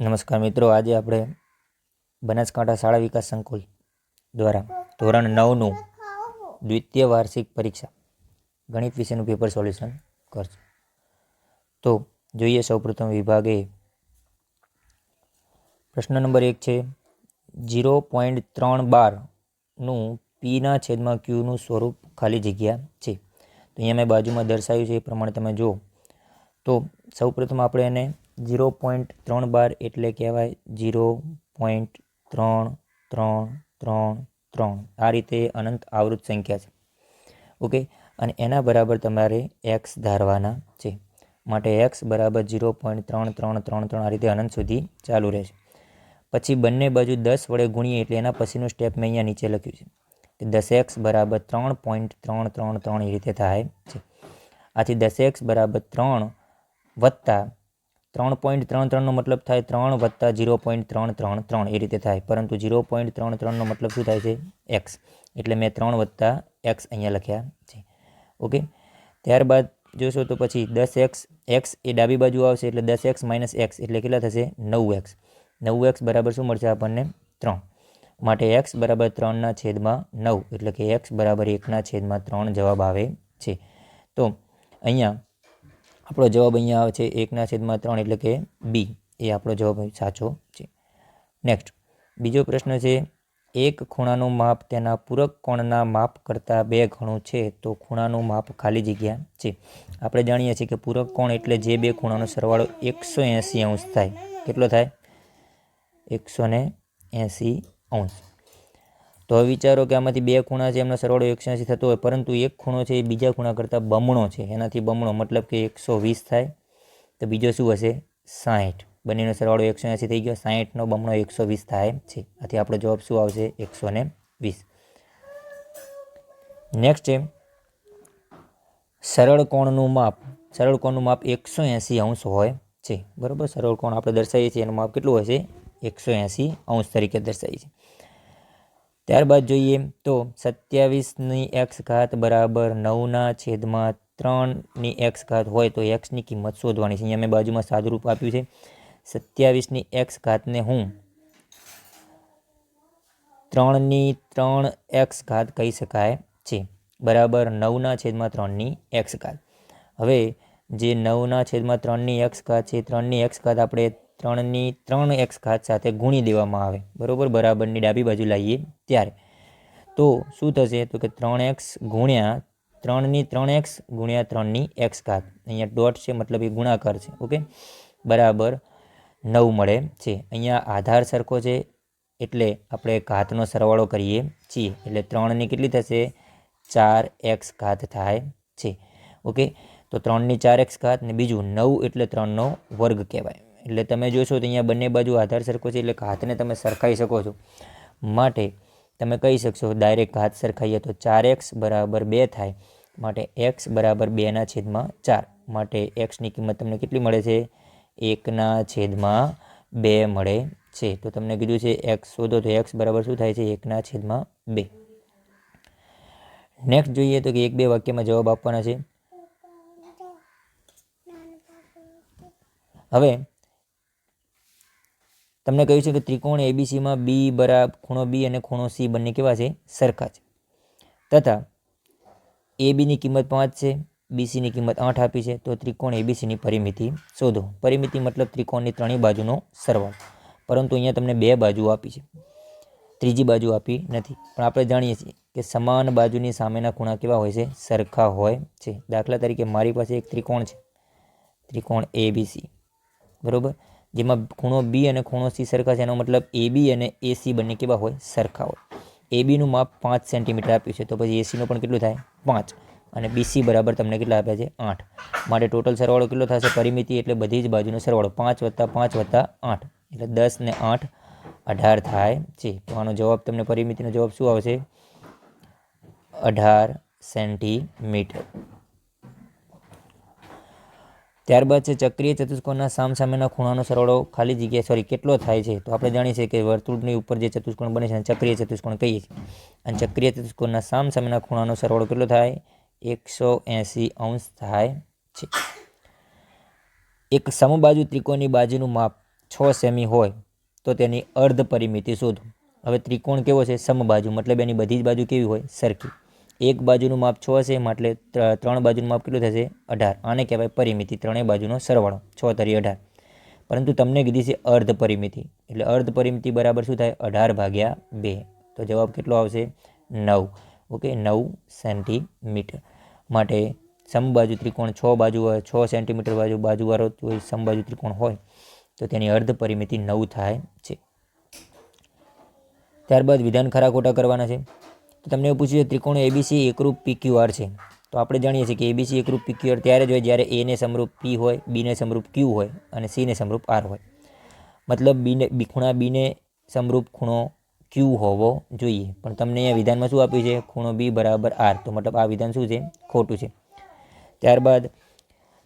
નમસ્કાર મિત્રો, આજે આપણે બનાસકાંઠા શાળા વિકાસ સંકુલ દ્વારા ધોરણ નવનું દ્વિતીય વાર્ષિક પરીક્ષા ગણિત વિષયનું પેપર સોલ્યુશન કરશું. તો જોઈએ સૌપ્રથમ વિભાગે. પ્રશ્ન નંબર એક છે જીરો પોઈન્ટ ત્રણ બારનું પીના છેદમાં ક્યુનું સ્વરૂપ ખાલી જગ્યા છે. તો અહીંયા મેં બાજુમાં દર્શાવ્યું છે, એ પ્રમાણે તમે જુઓ. તો સૌપ્રથમ આપણે એને ઝીરો પોઈન્ટ ત્રણ બાર એટલે કહેવાય ઝીરો પોઈન્ટ ત્રણ ત્રણ ત્રણ ત્રણ. આ રીતે અનંત આવૃત સંખ્યા છે. ઓકે? અને એના બરાબર તમારે એક્સ ધારવાના છે. માટે એક્સ બરાબર ઝીરો પોઈન્ટ ત્રણ ત્રણ ત્રણ ત્રણ આ રીતે અનંત સુધી ચાલુ રહેશે. પછી બંને બાજુ દસ વડે ગુણીએ એટલે એના પછીનું સ્ટેપ મેં અહીંયા નીચે લખ્યું છે. કે દસ એક્સ બરાબર ત્રણ પોઈન્ટ ત્રણ ત્રણ ત્રણ એ રીતે થાય છે. આથી દસ એક્સ બરાબર ત્રણ વત્તા ત્રણ પોઈન્ટ ત્રણ ત્રણનો મતલબ થાય ત્રણ વત્તા ઝીરો પોઈન્ટ ત્રણ ત્રણ ત્રણ એ રીતે થાય. પરંતુ ઝીરો પોઈન્ટ ત્રણ ત્રણનો મતલબ શું થાય છે? એક્સ એટલે મેં ત્રણ વત્તા એક્સ અહીંયા લખ્યા છે. ઓકે ત્યારબાદ જોશો તો પછી દસ એક્સ એક્સ એ ડાબી બાજુ આવશે એટલે દસ એક્સ માઇનસ એક્સ એટલે કેટલા થશે? નવ એક્સ નવ એક્સ બરાબર શું મળશે આપણને? ત્રણ. માટે એક્સ બરાબર ત્રણના છેદમાં નવ એટલે કે એક્સ બરાબર એકના છેદમાં ત્રણ જવાબ આવે છે. તો અહીંયા આપણો જવાબ અહીંયા આવે છે એકના છેદમાં ત્રણ એટલે કે બી. એ આપણો જવાબ સાચો છે. નેક્સ્ટ બીજો પ્રશ્ન છે, એક ખૂણાનું માપ તેના પૂરક કોણના માપ કરતાં બે ગણું છે, તો ખૂણાનું માપ ખાલી જગ્યા છે. આપણે જાણીએ છીએ કે પૂરક કોણ એટલે જે બે ખૂણાનો સરવાળો એકસો એંસી અંશ થાય. કેટલો થાય? એકસો ને એંસી અંશ. તો હવે વિચારો કે આમાંથી બે ખૂણા છે, એમનો સરવાળો એકસો એંસી થતો હોય, પરંતુ એક ખૂણો છે એ બીજા ખૂણા કરતાં બમણો છે. એનાથી બમણો મતલબ કે એકસો વીસ થાય. તો બીજો શું હશે? સાહીઠ. બંનેનો સરવાળો એકસો એંસી થઈ ગયો, સાહીઠનો બમણો એકસો વીસ થાય છે. આથી આપણો જવાબ શું આવશે? એકસો ને વીસ. નેક્સ્ટ છે. સરળ કોણનું માપ. સરળ કોણનું માપ એકસો એંસી અંશ હોય છે. બરાબર? સરળ કોણ આપણે દર્શાવીએ છીએ, એનું માપ કેટલું હોય છે એકસો એંસી અંશ તરીકે દર્શાવીએ છીએ. ત્યારબાદ જોઈએ તો સત્યાવીસની એક્સ ઘાત બરાબર નવના છેદમાં ત્રણની એક્સ ઘાત હોય તો એક્સની કિંમત શોધવાની છે. અહીંયા મેં બાજુમાં સાદુરૂપ આપ્યું છે. સત્યાવીસની એક્સ ઘાતને હું ત્રણની ત્રણ એક્સ ઘાત કહી શકાય છે. બરાબર નવના છેદમાં ત્રણની એક્સ ઘાત. હવે જે નવના છેદમાં ત્રણની એક્સ ઘાત છે, ત્રણની એક્સ ઘાત આપણે ત્રણની ત્રણ એક્સ ઘાત સાથે ગુણી દેવામાં આવે. બરાબર? બરાબરની ડાબી બાજુ લાવીએ ત્યારે. તો શું થશે? તો કે ત્રણ એક્સ ગુણ્યા ત્રણની ત્રણ એક્સ ગુણ્યા ત્રણની એક્સ ઘાત. અહીંયા ડોટ છે, મતલબ એ ગુણાકાર છે. ઓકે? બરાબર નવ મળે છે. અહીંયા આધાર સરખો છે, એટલે આપણે ઘાતનો સરવાળો કરીએ છીએ. એટલે ત્રણની કેટલી થશે? ચાર એક્સ ઘાત થાય છે. ઓકે? તો ત્રણની ચાર એક્સ ઘાત ને બીજું નવ એટલે ત્રણનો વર્ગ કહેવાય. એટલે તમે જોશો તો અહીંયા બંને બાજુ આધાર સરખો છે, એટલે હાથને તમે સરખાઈ શકો છો. માટે તમે કહી શકશો ડાયરેક્ટ હાથ સરખાઈએ તો ચાર એક્સ બરાબર બે થાય. માટે એક્સ બરાબર બેના છેદમાં ચાર. માટે એક્સની કિંમત તમને કેટલી મળે છે? એકના છેદમાં બે મળે છે. તો તમને કીધું છે એક્સ શોધો તો એક્સ બરાબર શું થાય છે? એકના છેદમાં બે. નેક્સ્ટ જોઈએ તો કે એક બે વાક્યમાં જવાબ આપવાના છે. હવે તમને કહ્યું છે કે ત્રિકોણ એબીસીમાં બી બરાબર ખૂણો બી અને ખૂણો સી બંને કેવા છે? સરખા છે. તથા એ બીની કિંમત પાંચ છે બીસીની કિંમત આઠ આપી છે, તો ત્રિકોણ એબીસીની પરિમિતિ શોધો. પરિમિતિ મતલબ ત્રિકોણની ત્રણેય બાજુનો સરવાળો. પરંતુ અહીંયા તમને બે બાજુ આપી છે. ત્રીજી બાજુ આપી નથી. પણ આપણે જાણીએ છીએ કે સમાન બાજુની સામેના ખૂણા કેવા હોય છે? સરખા હોય છે. દાખલા તરીકે મારી પાસે એક ત્રિકોણ છે. ત્રિકોણ એ બી સી બરાબર? જેમાં ખૂણો બી અને ખૂણો સી સરખા છે. એનો મતલબ એ બી અને એ સી બંને કેવા હોય? સરખા હોય. એ બીનું માપ પાંચ સેન્ટીમીટર આપ્યું છે. તો પછી એસીનું પણ કેટલું થાય? પાંચ. અને બીસી બરાબર તમને કેટલા આપ્યા છે? આઠ. માટે ટોટલ સરવાળો કેટલો થશે? પરિમિતિ એટલે બધી જ બાજુનો સરવાળો. પાંચ વત્તા પાંચ વત્તા આઠ. એટલે દસ ને આઠ અઢાર થાય છે. તો આનો જવાબ તમને પરિમિતિનો જવાબ શું આવશે? અઢાર સેન્ટીમીટર. ત્યારબાદ છે ચક્રીય ચતુષ્કોણના સામસામેના ખૂણાનો સરવાળો ખાલી જગ્યા સોરી કેટલો થાય છે? તો આપણે જાણીએ છીએ કે વર્તુળની ઉપર જે ચતુષ્કોણ બને છે એને ચક્રીય ચતુષ્કોણ કહીએ છીએ. અને ચક્રીય ચતુષ્કોણના સામસામેના ખૂણાનો સરવાળો કેટલો થાય? એકસો એંસી અંશ થાય છે. એક સમબાજુ ત્રિકોણની બાજુનું માપ છ સેમી હોય, તો તેની અર્ધ પરિમિતિ શોધો. હવે ત્રિકોણ કેવો છે? સમબાજુ, મતલબ એની બધી જ બાજુ કેવી હોય? સરખી. એક બાજુનું માપ છ હશે એટલે ત્રણ બાજુનું માપ કેટલું થશે? અઢાર. આને કહેવાય પરિમિતિ, ત્રણેય બાજુનો સરવાળો, છ તરી અઢાર. પરંતુ તમને કીધી છે અર્ધ પરિમિતિ, એટલે અર્ધ પરિમિતિ બરાબર શું થાય? અઢાર ભાગ્યા બે. તો જવાબ કેટલો આવશે? નવ. ઓકે, નવ સેન્ટીમીટર. માટે સમબાજુ ત્રિકોણ છ બાજુ છ સેન્ટીમીટર બાજુ બાજુવાળો કોઈ સમબાજુ ત્રિકોણ હોય, તો તેની અર્ધ પરિમિતિ નવ થાય છે. ત્યારબાદ વિધાન ખરા ખોટા કરવાના છે. તો તમને એવું પૂછ્યું ત્રિકોણ એબીસી એકરૂપ પીક્યુઆર છે. તો આપણે જાણીએ છીએ કે એબીસી એકરૂપ પીક્યુઆર ત્યારે જ હોય જ્યારે એને સમરૂપ પી હોય બીને સમરૂપ ક્યુ હોય અને સીને સમરૂપ આર હોય. મતલબ બીને બી ખૂણા બીને સમરૂપ ખૂણો ક્યુ હોવો જોઈએ. પણ તમને અહીંયા વિધાનમાં શું આપ્યું છે? ખૂણો બી બરાબર આર તો મતલબ આ વિધાન શું છે? ખોટું છે. ત્યારબાદ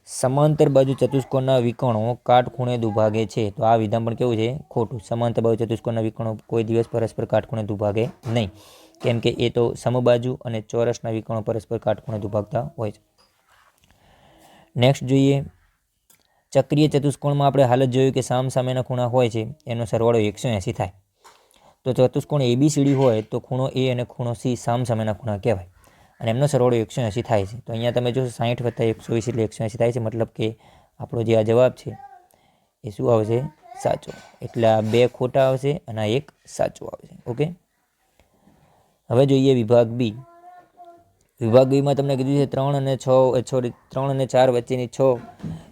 સમાંતર બાજુ ચતુષ્કોણના વિકર્ણો કાટખૂણે દુભાગે છે. તો આ વિધાન પણ કેવું છે? ખોટું. સમાંતર બાજુ ચતુષ્કોણના વિકર્ણો કોઈ દિવસ પરસ્પર કાટખૂણે દુભાગે નહીં. કેમ કે એ તો સમબાજુ અને ચોરસના વિકર્ણો પરસ્પર કાટખૂણે દુભાગતા હોય છે. નેક્સ્ટ જોઈએ, ચક્રીય ચતુષ્કોણમાં આપણે હાલ જ જોયું કે સામ સામેના ખૂણા હોય છે, એનો સરવાળો એકસો એંસી થાય. તો ચતુષ્કોણ એબીસીડી હોય તો ખૂણો એ અને ખૂણો સી સામ સામેના ખૂણા કહેવાય. અને એમનો સરવાળો એકસો એંસી થાય છે. તો અહીંયા તમે જોશો સાહીઠ વત્તા એકસો વીસ એટલે એકસો એંસી થાય છે. મતલબ કે આપણો જે આ જવાબ છે, એ શું આવશે? સાચો. એટલે આ બે ખોટા આવશે અને આ એક સાચો આવશે. ઓકે? હવે જોઈએ વિભાગ બી. વિભાગ બીમાં તમને કીધું છે ત્રણ અને છ સોરી ત્રણ અને ચાર વચ્ચેની છ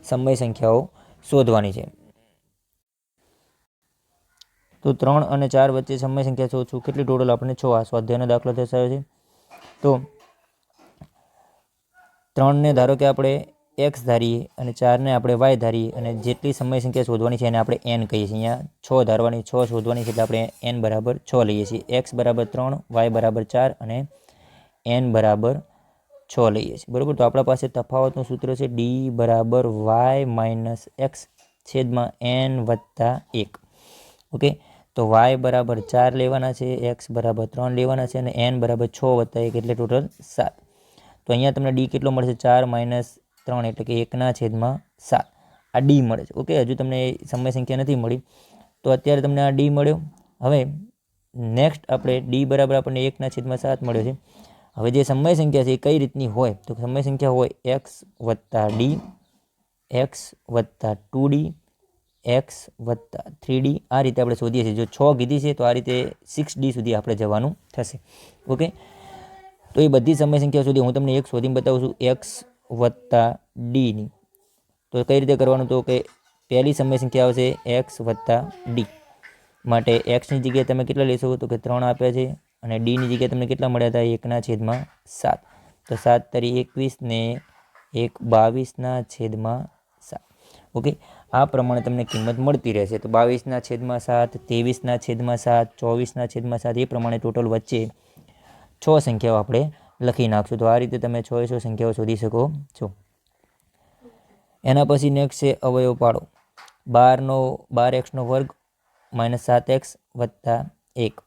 સમય સંખ્યાઓ શોધવાની છે. તો ત્રણ અને ચાર વચ્ચે સમય સંખ્યા શોધશું. કેટલી ટોટલ આપણે છ? આ સ્વાધ્યાયનો દાખલો દર્શાવ્યો છે. તો ત્રણને ધારો કે આપણે એક્સ ધારીએ અને ચારને આપણે વાય ધારીએ અને જેટલી સમય સંખ્યા શોધવાની છે એને આપણે એન કહીએ છીએ. અહીંયા છ ધારવાની, છ શોધવાની છે એટલે આપણે એન બરાબર છ લઈએ છીએ. એક્સ બરાબર ત્રણ વાય બરાબર ચાર અને એન બરાબર છ લઈએ છીએ. બરાબર? તો આપણા પાસે તફાવતનું સૂત્ર છે ડી બરાબર વાય માઇનસ એક્સ છેદમાં એન વત્તા એક. ઓકે તો વાય બરાબર ચાર લેવાના છે એક્સ બરાબર ત્રણ લેવાના છે અને એન બરાબર છ વત્તા એક એટલે ટોટલ સાત. તો અહીંયા તમને ડી કેટલો મળશે? ચાર માઇનસ ત્રણ એટલે કે એકના છેદમાં સાત. આ ડી મળે છે. ઓકે, હજુ તમને સમય સંખ્યા નથી મળી. તો અત્યારે તમને આ ડી મળ્યો. હવે નેક્સ્ટ આપણે ડી બરાબર આપણને એકના છેદમાં સાત મળ્યો છે. હવે જે સમય સંખ્યા છે એ કઈ રીતની હોય? તો સમય સંખ્યા હોય એક્સ વત્તા ડી એક્સ વત્તા ટુ ડી એક્સ વત્તા થ્રી ડી. આ રીતે આપણે શોધીએ છીએ. જો છ કીધી છે તો આ રીતે સિક્સ ડી સુધી આપણે જવાનું થશે. ઓકે? તો એ બધી સમય સંખ્યા સુધી હું તમને એક શોધીને બતાવું છું. એક્સ વત્તા ડીની. તો કઈ રીતે કરવાનું તો કે પહેલી સમય સંખ્યા આવશે એક્સ વત્તા ડી. માટે એક્સની જગ્યાએ તમે કેટલા લેશો? તો કે ત્રણ આપ્યા છે અને ડીની જગ્યાએ તમને કેટલા મળ્યા હતા? એકના છેદમાં સાત. તો સાત તરી એકવીસ ને એક બાવીસના છેદમાં સાત. ઓકે? આ પ્રમાણે તમને કિંમત મળતી રહેશે. તો બાવીસના છેદમાં સાત, ત્રેવીસના છેદમાં સાત, ચોવીસના છેદમાં સાત, એ પ્રમાણે ટોટલ વચ્ચે છ સંખ્યાઓ આપણે લખી નાખશું. તો આ રીતે તમે છ છો, સંખ્યાઓ શોધી શકો. છો એના પછી નેક્સ્ટ છે અવયવ પાડો. બારનો, બાર એક્સનો વર્ગ માઇનસ સાત એક્સ વત્તા એક.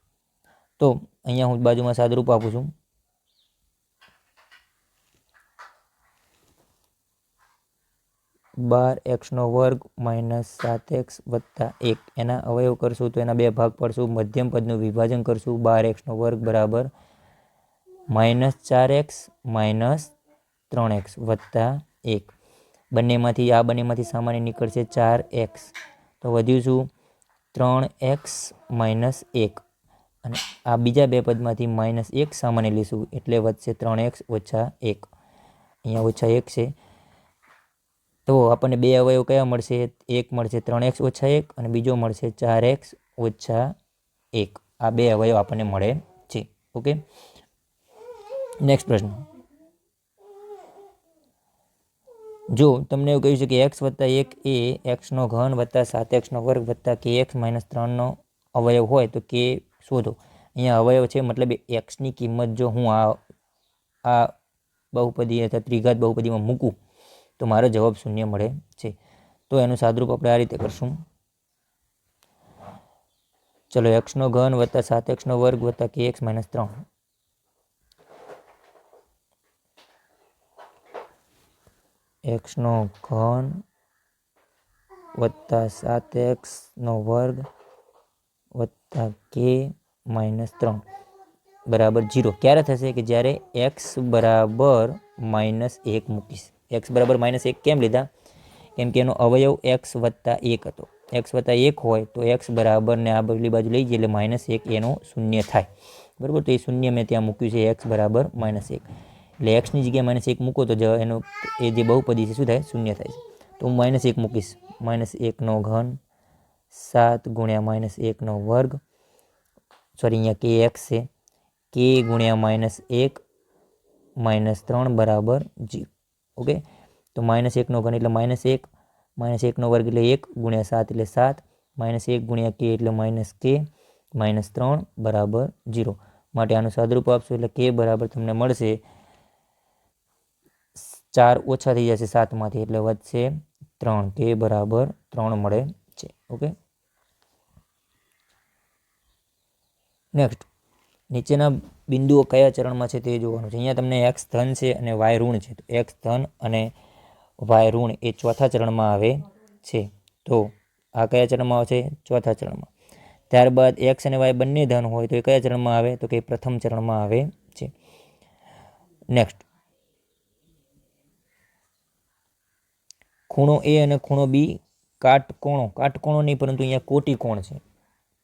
તો અહીંયા હું બાજુમાં સાદરૂપ આપું છું. બાર એક્સનો વર્ગ માઇનસ સાત એક્સ વત્તા એક. એના અવયવ કરશું તો એના બે ભાગ પડશું. મધ્યમ પદનું વિભાજન કરશું. બાર એક્સનો વર્ગ બરાબર માઇનસ ચાર એક્સ માઇનસ ત્રણ એક્સ વત્તા એક. બંનેમાંથી, આ બંનેમાંથી સામાન્ય નીકળશે ચાર એક્સ. તો વધ્યું શું? ત્રણ એક્સ માઇનસ એક. અને આ બીજા બે પદમાંથી માઇનસ એક સામાન્ય લઈશું એટલે વધશે ત્રણ એક્સ ઓછા એક. અહીંયા ઓછા એક છે. તો આપણને બે અવયવ કયા મળશે? એક મળશે ત્રણ એક્સ ઓછા એક અને બીજો મળશે ચાર એક્સ ઓછા એક. આ બે અવયવ આપણને મળે છે. ઓકે? નેક્સ્ટ પ્રશ્ન. જો તમને એવું કહ્યું છે કે એક્સ વત્તા એક એ એક્સનો ઘન વત્તા સાત એક્સનો વર્ગ વત્તા કે એક્સ માઇનસ ત્રણનો અવયવ હોય તો કે શોધો. અહીંયા અવયવ છે, મતલબ એક્સની કિંમત જો હું આ આ બહુપદી અથવા ત્રિઘાત બહુપદીમાં મૂકું, તો મારો જવાબ શૂન્ય મળે છે. તો એનું સાદરૂપ આપણે આ રીતે કરશું. ચલો એક્સનો ઘન વત્તા સાત એક્સનો વર્ગ વત્તા કે એક્સ માઇનસ ત્રણ. એક્સનો ઘન વત્તા સાત એક્સનો વર્ગ વત્તા કે માઇનસ ત્રણ બરાબર જીરો ક્યારે થશે કે જ્યારે એક્સ બરાબર માઇનસ એક મૂકીશ એક્સ બરાબર માઇનસ એક કેમ લીધા? કેમ કે એનો અવયવ એક્સ વત્તા એક હતો। એક્સ વત્તા એક હોય તો એક્સ બરાબર ને આ બદલી બાજુ લઈ જઈએ એટલે માઇનસ એક એનો શૂન્ય થાય, બરાબર? તો એ શૂન્ય મેં ત્યાં મૂક્યું છે એક્સ બરાબર માઇનસ એક. એટલે એક્સની જગ્યાએ માઇનસ એક મૂકો તો જ એનો એ જે બહુપદી છે શું થાય? શૂન્ય થાય છે. તો હું માઇનસ એક મૂકીશ. માઇનસ એકનો ઘન સાત ગુણ્યા માઇનસ એકનો વર્ગ. સોરી અહીંયા કે એક્સ છે. કે ગુણ્યા માઇનસ એક માઇનસ ત્રણ બરાબર જીરો. ઓકે? તો માઇનસ એકનો ઘન એટલે માઇનસ એક. માઇનસ એકનો વર્ગ એટલે એક ગુણ્યા સાત એટલે સાત. માઇનસ એક ગુણ્યા કે એટલે માઇનસ કે માઇનસ ત્રણ બરાબર જીરો. માટે આનું સાદરૂપ આપશો એટલે કે બરાબર તમને મળશે ચાર ઓછા થઈ જશે સાતમાંથી એટલે વધશે ત્રણ. કે બરાબર ત્રણ મળે છે. ઓકે? નેક્સ્ટ નીચેના બિંદુઓ કયા ચરણમાં છે તે જોવાનું છે. અહીંયા તમને એક્સ ધન છે અને વાય ઋણ છે. તો એક્સ ધન અને વાય ઋણ એ ચોથા ચરણમાં આવે છે. તો આ કયા ચરણમાં આવશે ચોથા ચરણમાં. ત્યારબાદ એક્સ અને વાય બંને ધન હોય તો એ કયા ચરણમાં આવે? તો કે પ્રથમ ચરણમાં આવે છે. નેક્સ્ટ ખૂણો એ અને ખૂણો બી કાટકોણો કાટકોણો નહીં, પરંતુ અહીંયા કોટી કોણ છે.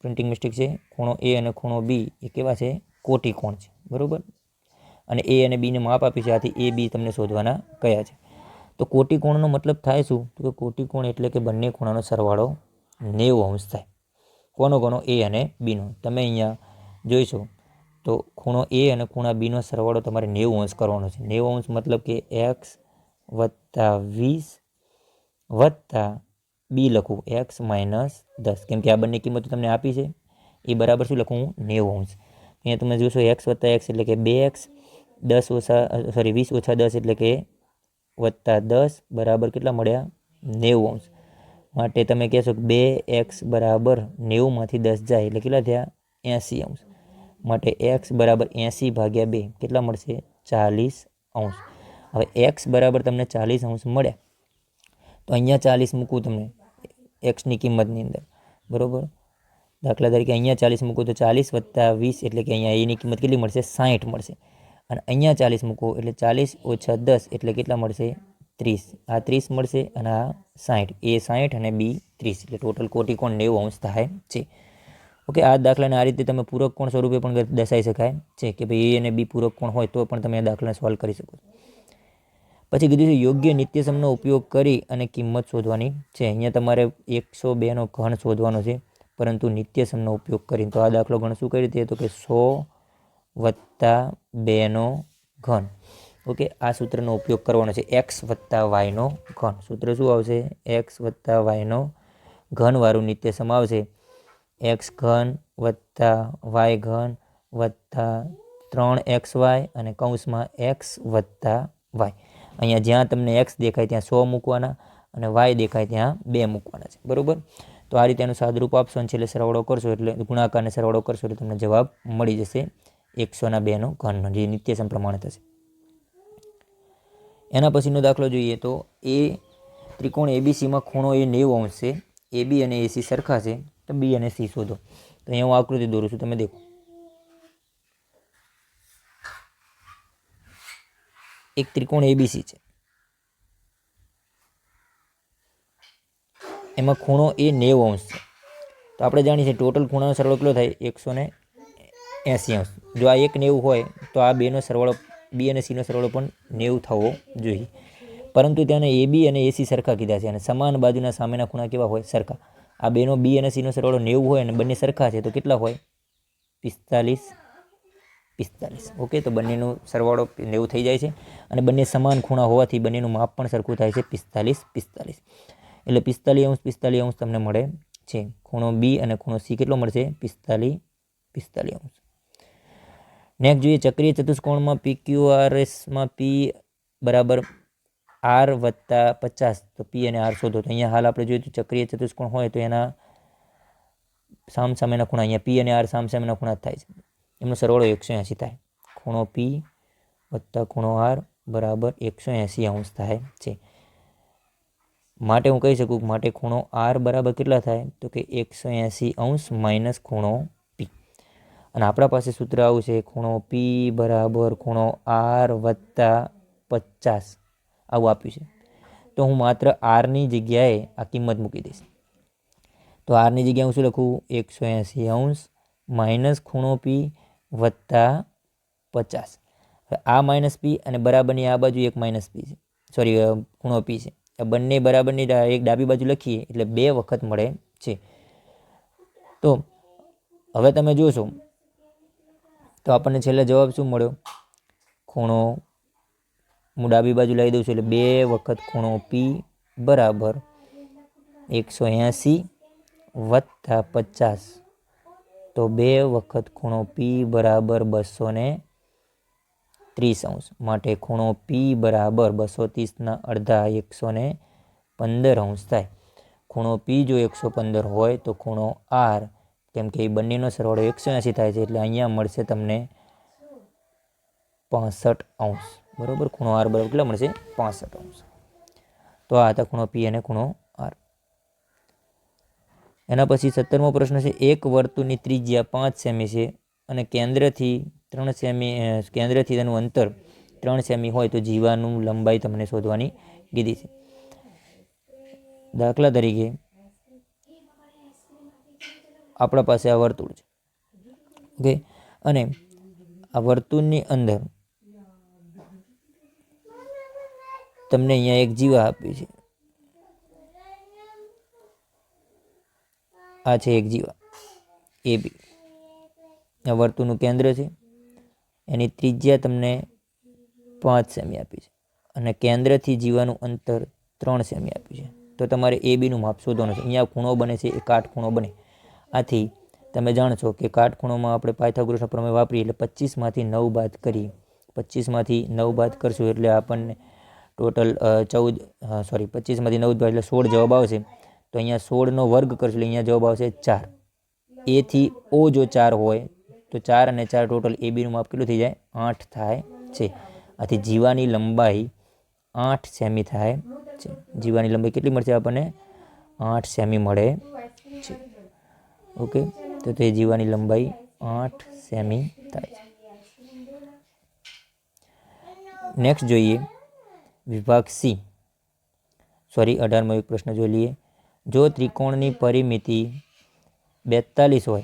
પ્રિન્ટિંગ મિસ્ટેક છે. ખૂણો એ અને ખૂણો બી એ કેવા છે? કોટી કોણ છે. બરાબર? અને એ અને બીને માપ આપી છે. આથી એ બી તમને શોધવાના કયા છે. તો કોટી કોણનો મતલબ થાય શું? તો કે કોટીકોણ એટલે કે બંને ખૂણાનો સરવાળો નેવું અંશ થાય. કોનો કોનો? એ અને બીનો તમે અહીંયા જોઈશો તો ખૂણો એ અને ખૂણા બીનો સરવાળો તમારે નેવું અંશ કરવાનો છે. નેવું અંશ મતલબ કે એક્સ વત્તા વીસ વત્તા બી લખું એક્સ માઇનસ દસ. કેમ કે આ બંને કિંમતો તમને આપી છે. એ બરાબર શું લખું હું? નેવું અંશ. અહીંયા તમે જોશો એક્સ વત્તા એક્સ એટલે કે બે એક્સ દસ ઓછા સોરી વીસ ઓછા દસ એટલે કે વત્તા દસ બરાબર કેટલા મળ્યા? નેવું અંશ. માટે તમે કહેશો કે બે એક્સ બરાબર નેવુંમાંથી દસ જાય એટલે કેટલા થયા? એંસી અંશ. માટે એક્સ બરાબર એંસી ભાગ્યા બે કેટલા મળશે? ચાલીસ અંશ. હવે એક્સ બરાબર તમને ચાલીસ અંશ મળ્યા. તો અહીંયા ચાલીસ મૂકવું તમને. એક્સની કિંમતની અંદર. બરાબર? દાખલા તરીકે અહીંયા ચાલીસ મૂકું તો ચાલીસ વત્તા વીસ એટલે કે અહીંયા એની કિંમત કેટલી મળશે? સાહીઠ મળશે. અને અહીંયા ચાલીસ મૂકો એટલે ચાલીસ ઓછા દસ એટલે કેટલા મળશે? ત્રીસ. આ ત્રીસ મળશે અને આ સાહીઠ એ સાહીઠ અને બી ત્રીસ. એટલે ટોટલ કોટી કોણ નેવું અંશ થાય છે. ઓકે, આ દાખલાને આ રીતે તમે પૂરક કોણ સ્વરૂપે પણ દર્શાવી શકાય છે કે ભાઈ એ અને બી પૂરક કોણ હોય તો પણ તમે આ દાખલાને સોલ્વ કરી શકો પછી કીધું છે, યોગ્ય નિત્યસમનો ઉપયોગ કરી અને કિંમત શોધવાની છે. અહીંયા તમારે એકસો બેનો ઘણ શોધવાનો છે, પરંતુ નિત્યસમનો ઉપયોગ કરીને. તો આ દાખલો ગણ શું કરી રીતે તો કે સો વત્તા બેનો ઘન ઓકે, આ સૂત્રનો ઉપયોગ કરવાનો છે, એક્સ વત્તા વાયનો ઘન સૂત્ર શું આવશે? એક્સ વત્તા વાયનો ઘનવાળું નિત્યસમ આવશે. એક્સ ઘન વત્તા વાય ઘન વત્તા ત્રણ એક્સ વાય અને કૌંસમાં એક્સ વત્તા વાય. અહીંયા જ્યાં તમને એક્સ દેખાય ત્યાં સો મૂકવાના અને વાય દેખાય ત્યાં બે મૂકવાના છે. બરાબર? તો આ રીતે એનું સાદરૂપ આપશો અને છેલ્લે સરવાળો કરશો એટલે ગુણાકારને સરવાળો કરશો એટલે તમને જવાબ મળી જશે એકસોના બેનો ઘનનો, જે નિત્ય પ્રમાણે થશે. એના પછીનો દાખલો જોઈએ તો એ ત્રિકોણ એબીસીમાં ખૂણો એ નેવું અંશ છે. એ બી અને એસી સરખા છે. તો બી અને સી શોધો. તો અહીંયા હું આકૃતિ દોરું છું. તમે દેખો. એક ત્રિકોણ એબીસી છે. એમાં ખૂણો એ નેવ અંશ છે. તો આપણે જાણીએ છીએ ટોટલ ખૂણાનો સરવાળો કેટલો થાય? એકસો ને એંસી અંશ. જો આ એક નેવું હોય, તો આ બેનો સરવાળો બી અને સીનો સરવાળો પણ નેવું થવો જોઈએ. પરંતુ તેને એ બી અને એસી સરખા કીધા છે અને સમાન બાજુના સામેના ખૂણા કેવા હોય? સરખા. આ બેનો બી અને સીનો સરવાળો નેવું હોય અને બંને સરખા છે, તો કેટલા હોય? પિસ્તાલીસ પિસ્તાલીસ. ઓકે, તો બંનેનો સરવાળો નેવું થઈ જાય છે. અને બંને સમાન ખૂણા હોવાથી બંનેનું માપ પણ સરખું થાય છે. પિસ્તાલીસ પિસ્તાલીસ. એટલે પિસ્તાલીસ અંશ પિસ્તાલીસ અંશ તમને મળે છે. ખૂણો બી અને ખૂણો સી કેટલો મળશે? પિસ્તાલીસ પિસ્તાલીસ અંશ. નેક્સ્ટ જોઈએ ચક્રીય ચતુષ્કોણમાં પી ક્યુ આર એસમાં પી બરાબર આર વત્તા પચાસ. તો પી અને આર શોધો. તો અહીંયા હાલ આપણે જોઈએ તો ચક્રીય ચતુષ્કોણ હોય તો એના સામ સામેના ખૂણા, અહીંયા પી અને આર સામ સામેના ખૂણા થાય છે. એમનો સરવાળો એકસો એંસી થાય. ખૂણો પી વત્તા ખૂણો આર બરાબર એકસો એંસી અંશ થાય છે. માટે હું કહી શકું માટે ખૂણો આર બરાબર કેટલા થાય? તો કે એકસો એંસી અંશ માઇનસ ખૂણો પી અને આપણા પાસે સૂત્ર આવું છે, ખૂણો પી બરાબર ખૂણો આર વત્તા પચાસ. આવું આપ્યું છે. તો હું માત્ર આરની જગ્યાએ આ કિંમત મૂકી દઈશ. તો આરની જગ્યાએ હું શું લખું? એકસો એંસી અંશ માઇનસ ખૂણો પી વત્તા પચાસ. આ માઇનસ પી અને બરાબરની આ બાજુ એક માઇનસ પી છે. સોરી ખૂણો પી છે. બંને બરાબરની એક ડાબી બાજુ લખીએ એટલે બે વખત મળે છે. તો હવે તમે જોશો. તો આપણને છેલ્લે જવાબ શું મળ્યો? ખૂણો હું ડાબી બાજુ લઈ દઉં છું એટલે બે વખત ખૂણો પી બરાબર એકસો એંસી વત્તા પચાસ. તો બે વખત ખૂણો પી બરાબર બસો ને ત્રીસ અંશ. માટે ખૂણો પી બરાબર બસો ત્રીસના અડધા એકસો ને પંદર અંશ થાય. ખૂણો પી જો એકસો પંદર હોય તો ખૂણો આર કેમ કે એ બંનેનો સરવાળો એકસો એંસી થાય છે એટલે અહીંયા મળશે તમને પાસઠ અંશ. બરાબર? ખૂણો આર બરાબર કેટલા મળશે? પાસઠ અંશ. તો આ હતા ખૂણો પી અને ખૂણો એના પછી સત્તરમો પ્રશ્ન છે, એક વર્તુળની ત્રિજ્યા પાંચ સેમી છે અને કેન્દ્રથી ત્રણ સેમી કેન્દ્રથી તેનું અંતર ત્રણ સેમી હોય તો જીવાનું લંબાઈ તમને શોધવાની કીધી છે. દાખલા તરીકે આપણા પાસે આ વર્તુળ છે. ઓકે? અને આ વર્તુળની અંદર તમને અહીંયા એક જીવા આપ્યું છે. આ છે એક જીવા. એ બી. આ વર્તુળનું કેન્દ્ર છે. એની ત્રિજ્યા તમને પાંચ સેમી આપી છે. અને કેન્દ્રથી જીવાનું અંતર ત્રણ સેમી આપ્યું છે. તો તમારે એ બીનું માપ શોધવાનું છે. અહીંયા ખૂણો બને છે એ કાટખૂણો બને. આથી તમે જાણશો કે કાટખૂણોમાં આપણે પાયથાગોરસનો પ્રમેય વાપરીએ એટલે પચીસમાંથી નવ બાદ કરીએ પચીસમાંથી નવ બાદ કરશું એટલે આપણને ટોટલ ચૌદ સોરી, પચીસમાંથી નવ એટલે સોળ જવાબ આવશે. તો અહીંયા સોળનો વર્ગ કરશું, એટલે અહીંયા જવાબ આવશે ચાર. એથી ઓ જો ચાર હોય, તો ચાર અને ચાર ટોટલ એ બીનું માપ કેટલું થઈ જાય? આઠ થાય છે. આથી જીવાની લંબાઈ આઠ સેમી થાય છે. જીવાની લંબાઈ કેટલી મળશે આપણને? આઠ સેમી મળે છે. ઓકે? તો તે જીવાની લંબાઈ આઠ સેમી થાય છે. નેક્સ્ટ જોઈએ વિભાગ સી સોરી અઢારમો એક પ્રશ્ન જોઈ લઈએ. જો ત્રિકોણની પરિમિતિ બેતાલીસ હોય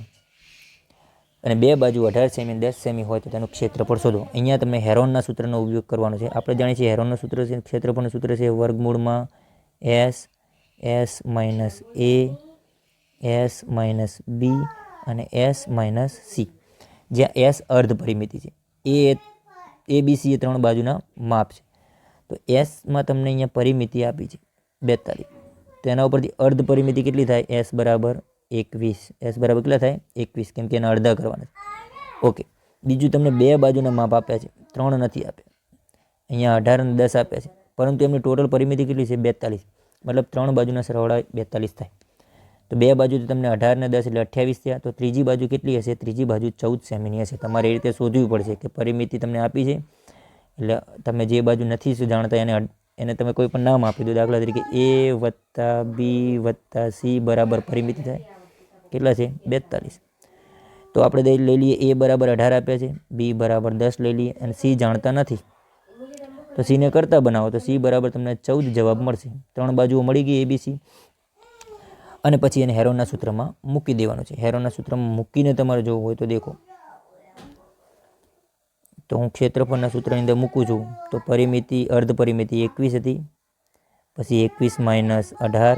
અને બે બાજુ અઢાર સેમી દસ સેમી હોય તો તેનું ક્ષેત્રફળ શોધો. અહીંયા તમને હેરોનના સૂત્રનો ઉપયોગ કરવાનો છે. આપણે જાણીએ છીએ હેરોનનું સૂત્ર છે, ક્ષેત્રફળનું સૂત્ર છે, વર્ગમૂળમાં S S minus A, S minus B અને એસ માઇનસ સી. જ્યાં એસ અર્ધ પરિમિતિ છે. એ એ, બી, સી એ ત્રણ બાજુના માપ છે. તો એસમાં તમને અહીંયા પરિમિતિ આપી છે બેતાલીસ. તો એના ઉપરથી અર્ધ પરિમિતિ કેટલી થાય? એસ બરાબર એકવીસ. એસ બરાબર કેટલા થાય? એકવીસ. કેમ કે એના અડધા કરવાના ઓકે બીજું તમને બે બાજુના માપ આપ્યા છે. ત્રણ નથી આપ્યા. અહીંયા અઢાર અને દસ આપ્યા છે. પરંતુ એમની ટોટલ પરિમિતિ કેટલી છે? બેતાલીસ. મતલબ ત્રણ બાજુના સરવાળા બેતાલીસ થાય. તો બે બાજુ તમને અઢાર ને દસ એટલે અઠ્યાવીસ થયા. તો ત્રીજી બાજુ કેટલી હશે? ત્રીજી બાજુ ચૌદ સેમીની હશે. તમારે એ રીતે શોધવી પડશે કે પરિમિતિ તમને આપી છે. એટલે તમે જે બાજુ નથી જાણતા એને એને તમે કોઈ પણ નામ આપી દો, દાખલા તરીકે એ વત્તા બી વત્તા સી બરાબર પરિમિત થાય. કેટલા છે? બેતાલીસ. તો આપણે લઈ લઈએ એ બરાબર અઢાર આપ્યા છે બી બરાબર દસ લઈ લઈએ અને સી જાણતા નથી. તો સીને કરતા બનાવો, તો સી બરાબર તમને ચૌદ જવાબ મળશે. ત્રણ બાજુઓ મળી ગઈ એબીસી અને પછી એને હેરોનના સૂત્રમાં મૂકી દેવાનું છે. હેરોનના સૂત્રમાં મૂકીને તમારે જોવું હોય તો દેખો. તો હું ક્ષેત્રફળના સૂત્રની અંદર મૂકું છું. તો પરિમિતિ, અર્ધ પરિમિતિ એકવીસ હતી. પછી એકવીસ માઇનસ અઢાર,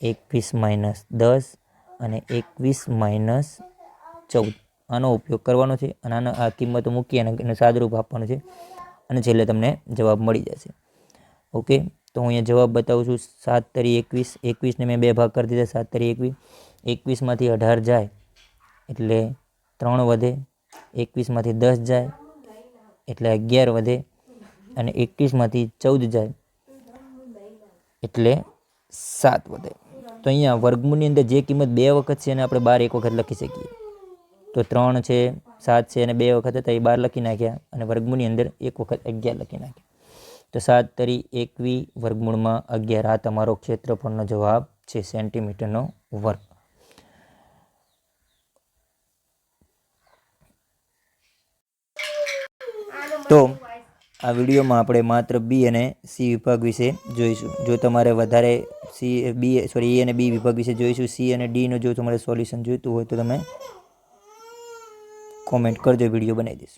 એકવીસ માઇનસ દસ અને એકવીસ માઇનસ ચૌદ. આનો ઉપયોગ કરવાનો છે અને આનો આ કિંમતો મૂકી અને એને સાદરૂપ આપવાનું છે અને છેલ્લે તમને જવાબ મળી જશે. ઓકે? તો હું અહીંયા જવાબ બતાવું છું. સાત તરી એકવીસ. એકવીસને મેં બે ભાગ કરી દીધા. સાત તરી એકવીસ. એકવીસમાંથી અઢાર જાય એટલે ત્રણ વધે. એકવીસમાંથી દસ જાય એટલે અગિયાર વધે અને એકવીસમાંથી ચૌદ જાય એટલે સાત વધે. તો અહીંયા વર્ગમૂળની અંદર જે કિંમત બે વખત છે એને આપણે બાર એક વખત લખી શકીએ. તો ત્રણ છે, સાત છે અને બે વખત હતા, એ બાર લખી નાખ્યા અને વર્ગમૂળની અંદર એક વખત અગિયાર લખી નાખ્યા. તો સાત તરી એકવી વર્ગમૂળમાં અગિયાર. આ તમારો ક્ષેત્રફળનો જવાબ છે સેન્ટીમીટરનો વર્ગ. તો આ વિડીયોમાં આપણે માત્ર બી અને સી વિભાગ વિશે જોઈશું. જો તમારે વધારે સી બી સોરી એ અને બી વિભાગ વિશે જોઈશું સી અને ડીનું જો તમારે સોલ્યુશન જોઈતું હોય તો તમે કોમેન્ટ કરજો, વીડિયો બનાવી દઈશ.